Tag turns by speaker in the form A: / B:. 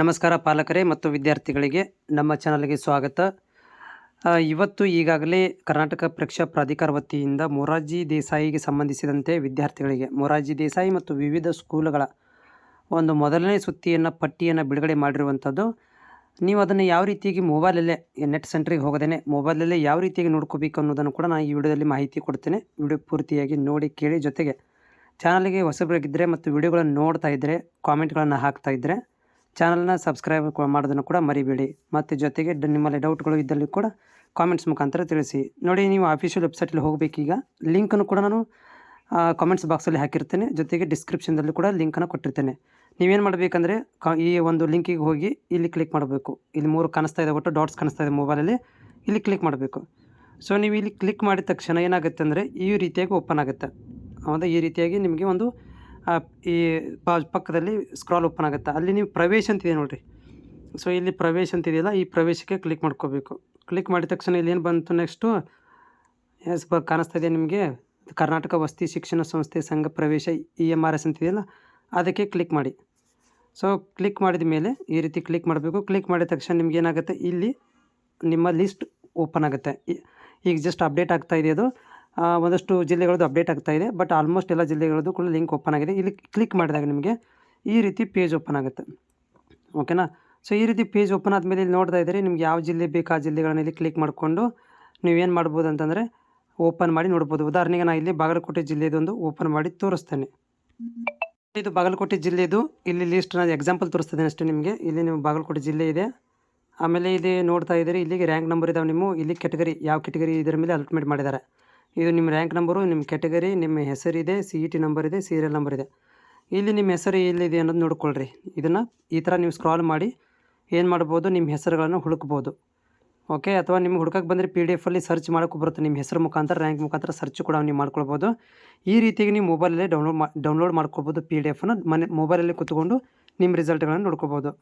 A: ನಮಸ್ಕಾರ ಪಾಲಕರೇ ಮತ್ತು ವಿದ್ಯಾರ್ಥಿಗಳಿಗೆ ನಮ್ಮ ಚಾನಲ್ಗೆ ಸ್ವಾಗತ. ಇವತ್ತು ಈಗಾಗಲೇ ಕರ್ನಾಟಕ ಪರೀಕ್ಷಾ ಪ್ರಾಧಿಕಾರ ವತಿಯಿಂದ ಮೊರಾರ್ಜಿ ದೇಸಾಯಿಗೆ ಸಂಬಂಧಿಸಿದಂತೆ ವಿದ್ಯಾರ್ಥಿಗಳಿಗೆ, ಮೊರಾರ್ಜಿ ದೇಸಾಯಿ ಮತ್ತು ವಿವಿಧ ಸ್ಕೂಲ್ಗಳ ಒಂದು ಮೊದಲನೇ ಸುತ್ತಿಯನ್ನು, ಪಟ್ಟಿಯನ್ನು ಬಿಡುಗಡೆ ಮಾಡಿರುವಂಥದ್ದು. ನೀವು ಅದನ್ನು ಯಾವ ರೀತಿಯಾಗಿ ಮೊಬೈಲಲ್ಲೇ, ನೆಟ್ ಸೆಂಟ್ರಿಗೆ ಹೋಗದೇ ಮೊಬೈಲಲ್ಲೇ ಯಾವ ರೀತಿಯಾಗಿ ನೋಡ್ಕೋಬೇಕು ಅನ್ನೋದನ್ನು ಕೂಡ ನಾನು ಈ ವಿಡಿಯೋದಲ್ಲಿ ಮಾಹಿತಿ ಕೊಡ್ತೇನೆ. ವಿಡಿಯೋ ಪೂರ್ತಿಯಾಗಿ ನೋಡಿ, ಕೇಳಿ ಜೊತೆಗೆ ಚಾನಲ್ಗೆ ಹೊಸಬರಾಗಿದ್ದರೆ ಮತ್ತು ವಿಡಿಯೋಗಳನ್ನು ನೋಡ್ತಾ ಇದ್ದರೆ, ಕಾಮೆಂಟ್ಗಳನ್ನು ಹಾಕ್ತಾ ಇದ್ದರೆ ಚಾನಲ್ನ ಸಬ್ಸ್ಕ್ರೈಬ್ ಮಾಡೋದನ್ನು ಕೂಡ ಮರಿಬೇಡಿ. ಮತ್ತು ಜೊತೆಗೆ ನಿಮ್ಮಲ್ಲಿ ಡೌಟ್ಗಳು ಇದ್ದಲ್ಲಿ ಕೂಡ ಕಾಮೆಂಟ್ಸ್ ಮುಖಾಂತರ ತಿಳಿಸಿ. ನೋಡಿ, ನೀವು ಅಫಿಷಿಯಲ್ ವೆಬ್ಸೈಟಲ್ಲಿ ಹೋಗಬೇಕೀಗ. ಲಿಂಕನ್ನು ಕೂಡ ನಾನು ಕಾಮೆಂಟ್ಸ್ ಬಾಕ್ಸಲ್ಲಿ ಹಾಕಿರ್ತೇನೆ. ಜೊತೆಗೆ ಡಿಸ್ಕ್ರಿಪ್ಷನ್ದಲ್ಲಿ ಕೂಡ ಲಿಂಕನ್ನು ಕೊಟ್ಟಿರ್ತೇನೆ. ನೀವೇನು ಮಾಡಬೇಕಂದ್ರೆ, ಕಾ ಈ ಒಂದು ಲಿಂಕಿಗೆ ಹೋಗಿ ಇಲ್ಲಿ ಕ್ಲಿಕ್ ಮಾಡಬೇಕು. ಇಲ್ಲಿ ಮೂರು ಕಾಣಿಸ್ತಾ ಇದೆ ಒಟ್ಟು ಡಾಟ್ಸ್ ಕಾಣಿಸ್ತಾ ಇದೆ ಮೊಬೈಲಲ್ಲಿ ಇಲ್ಲಿ ಕ್ಲಿಕ್ ಮಾಡಬೇಕು. ಸೊ ನೀವು ಇಲ್ಲಿ ಕ್ಲಿಕ್ ಮಾಡಿದ ತಕ್ಷಣ ಏನಾಗುತ್ತೆ ಅಂದರೆ, ಈ ರೀತಿಯಾಗಿ ಓಪನ್ ಆಗುತ್ತೆ. ಹೌದಾ? ಈ ರೀತಿಯಾಗಿ ನಿಮಗೆ ಒಂದು ಈ ಪ- ಪಕ್ಕದಲ್ಲಿ ಸ್ಕ್ರಾಲ್ ಓಪನ್ ಆಗುತ್ತೆ. ಅಲ್ಲಿ ನೀವು ಪ್ರವೇಶ ಅಂತಿದೆ ನೋಡಿರಿ. ಸೊ ಇಲ್ಲಿ ಪ್ರವೇಶ ಅಂತಿದೆಯಲ್ಲ ಈ ಪ್ರವೇಶಕ್ಕೆ ಕ್ಲಿಕ್ ಮಾಡ್ಕೋಬೇಕು. ಕ್ಲಿಕ್ ಮಾಡಿದ ತಕ್ಷಣ ಇಲ್ಲಿ ಏನು ಬಂತು ನೆಕ್ಸ್ಟು ಎಸ್ ಬ ಕಾಣಿಸ್ತಾ ಇದೆ ನಿಮಗೆ. ಕರ್ನಾಟಕ ವಸತಿ ಶಿಕ್ಷಣ ಸಂಸ್ಥೆ ಸಂಘ ಪ್ರವೇಶ ಇ ಎಂ ಆರ್ ಎಸ್ ಅಂತಿದೆಯಲ್ಲ ಅದಕ್ಕೆ ಕ್ಲಿಕ್ ಮಾಡಿ. ಸೊ ಕ್ಲಿಕ್ ಮಾಡಿದ ಮೇಲೆ ಈ ರೀತಿ ಕ್ಲಿಕ್ ಮಾಡಬೇಕು. ಕ್ಲಿಕ್ ಮಾಡಿದ ತಕ್ಷಣ ನಿಮ್ಗೆ ಏನಾಗುತ್ತೆ? ಇಲ್ಲಿ ನಿಮ್ಮ ಲಿಸ್ಟ್ ಓಪನ್ ಆಗುತ್ತೆ. ಈಗ ಜಸ್ಟ್ ಅಪ್ಡೇಟ್ ಆಗ್ತಾ ಇದೆ ಅದು. ಆ, ಒಂದಷ್ಟು ಜಿಲ್ಲೆಗಳದ್ದು ಅಪ್ಡೇಟ್ ಆಗ್ತಾ ಇದೆ, ಬಟ್ ಆಲ್ಮೋಸ್ಟ್ ಎಲ್ಲ ಜಿಲ್ಲೆಗಳದ್ದು ಕೂಡ ಲಿಂಕ್ ಓಪನ್ ಆಗಿದೆ. ಇಲ್ಲಿ ಕ್ಲಿಕ್ ಮಾಡಿದಾಗ ನಿಮಗೆ ಈ ರೀತಿ ಪೇಜ್ ಓಪನ್ ಆಗುತ್ತೆ. ಓಕೆನಾ ಸೊ ಈ ರೀತಿ ಪೇಜ್ ಓಪನ್ ಆದಮೇಲೆ ಇಲ್ಲಿ ನೋಡ್ತಾ ಇದ್ದೀರಿ, ನಿಮ್ಗೆ ಯಾವ ಜಿಲ್ಲೆ ಬೇಕು ಆ ಜಿಲ್ಲೆಗಳನ್ನ ಇಲ್ಲಿ ಕ್ಲಿಕ್ ಮಾಡಿಕೊಂಡು ನೀವೇನು ಮಾಡ್ಬೋದು ಅಂತಂದರೆ ಓಪನ್ ಮಾಡಿ ನೋಡ್ಬೋದು. ಉದಾಹರಣೆಗೆ ನಾನು ಇಲ್ಲಿ ಬಾಗಲಕೋಟೆ ಜಿಲ್ಲೆದೊಂದು ಓಪನ್ ಮಾಡಿ ತೋರಿಸ್ತೇನೆ. ಇದು ಬಾಗಲಕೋಟೆ ಜಿಲ್ಲೆದು, ಇಲ್ಲಿ ಲೀಸ್ಟ್ ನಾನು ಎಕ್ಸಾಂಪಲ್ ತೋರಿಸ್ತೇನೆ ಅಷ್ಟೇ ನಿಮಗೆ. ಇಲ್ಲಿ ನಿಮ್ಮ ಬಾಗಲಕೋಟೆ ಜಿಲ್ಲೆ ಇದೆ. ಆಮೇಲೆ ಇಲ್ಲಿ ನೋಡ್ತಾ ಇದ್ದೀರಿ, ಇಲ್ಲಿಗೆ ರ್ಯಾಂಕ್ ನಂಬರ್ ಇದಾವೆ ನಿಮ್ಮ ಇಲ್ಲಿ ಕೆಟಗರಿ ಯಾವ ಕೆಟಗರಿ ಇದರ ಮೇಲೆ ಅಲೋಟ್ಮೆಂಟ್ ಮಾಡಿದ್ದಾರೆ. ಇದು ನಿಮ್ಮ ರ್ಯಾಂಕ್ ನಂಬರು ನಿಮ್ಮ ಕ್ಯಾಟಗರಿ ನಿಮ್ಮ ಹೆಸರಿದೆ ಸಿ ಇ ಟಿ ನಂಬರ್ ಇದೆ ಸೀರಿಯಲ್ ನಂಬರ್ ಇದೆ. ಇಲ್ಲಿ ನಿಮ್ಮ ಹೆಸರು ಎಲ್ಲಿದೆ ಅನ್ನೋದು ನೋಡ್ಕೊಳ್ರಿ. ಇದನ್ನು ಈ ಥರ ನೀವು ಸ್ಕ್ರಾಲ್ ಮಾಡಿ ಏನು ಮಾಡ್ಬೋದು, ನಿಮ್ಮ ಹೆಸರುಗಳನ್ನು ಹುಡುಕ್ಬೋದು. ಓಕೆ ಅಥವಾ ನಿಮ್ಗೆ ಹುಡುಕಕ್ಕೆ ಬಂದರೆ ಪಿ ಡಿ ಎಫಲ್ಲಿ ಸರ್ಚ್ ಮಾಡೋಕ್ಕೂ ಬರುತ್ತೆ. ನಿಮ್ಮ ಹೆಸರು ಮುಖಾಂತರ ರ್ಯಾಂಕ್ ಮುಖಾಂತರ ಸರ್ಚ್ ಕೂಡ ನೀವು ಮಾಡ್ಕೊಳ್ಬೋದು. ಈ ರೀತಿಯಾಗಿ ನೀವು ಮೊಬೈಲಲ್ಲೇ ಡೌನ್ಲೋಡ್ ಮಾ ಡೌನ್ಲೋಡ್ ಮಾಡ್ಕೊಬೋದು ಪಿ ಡಿ ಎಫನ್ನು ಮನೆ ಮೊಬೈಲಲ್ಲಿ ಕೂತ್ಕೊಂಡು ನಿಮ್ಮ ರಿಸಲ್ಟ್ಗಳನ್ನು ನೋಡ್ಕೋಬೋದು